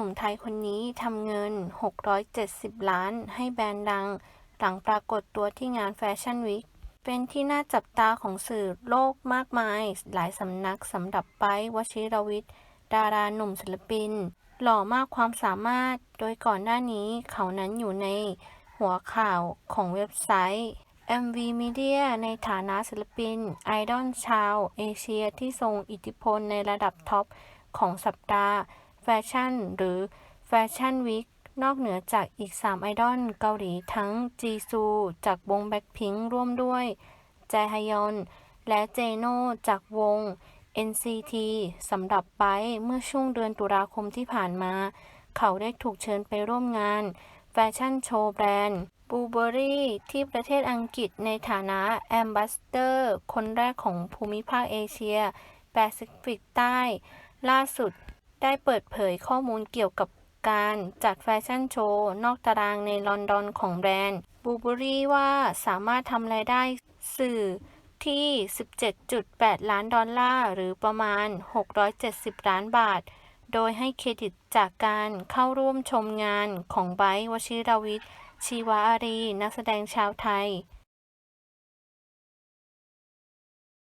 นุ่มไทยคนนี้ทำเงิน 670 ล้าน ให้แบรนด์ดัง หลังปรากฏตัวที่งานแฟชั่นวีคเป็นที่น่าจับตาของสื่อโลกมากมาย หลายสำนักสำหรับไบร์ทวชิรวิทย์ดาราหนุ่มศิลปิน หล่อมากความสามารถ โดยก่อนหน้านี้เขานั้นอยู่ในหัวข่าวของเว็บไซต์ MV Media ในฐานะศิลปิน ไอดอลชาว เอเชียที่ทรงอิทธิพลในระดับท็อปของสัปดาห์ ชั่น หรือแฟชั่นวีคนอกเหนือจากอีก 3 ไอดอลเกาหลีทั้งจีซู จากวงแบ็คพิงร่วมด้วย แจฮยอน และเจโนจากวง NCT สำหรับไบร์ทเมื่อช่วงเดือนตุลาคมที่ผ่านมา เขาได้ถูกเชิญไปร่วมงาน แฟชั่นโชว์แบรนด์บูเบอรี่ที่ประเทศอังกฤษในฐานะแอมบาสเดอร์ คนแรกของภูมิภาคเอเชีย แปซิฟิกใต้ ล่าสุด ได้เปิดเผยข้อมูลเกี่ยวกับการจัดแฟชั่นโชว์นอกตารางในลอนดอนของแบรนด์บูเบอรี่ว่าสามารถทำรายได้สื่อที่ 17.8 ล้านดอลลาร์ หรือประมาณ 670 ล้านบาท โดยให้เครดิตจากการเข้าร่วมชมงานของไบร์วชิรวิทย์ชีวาอารี นักแสดงชาวไทย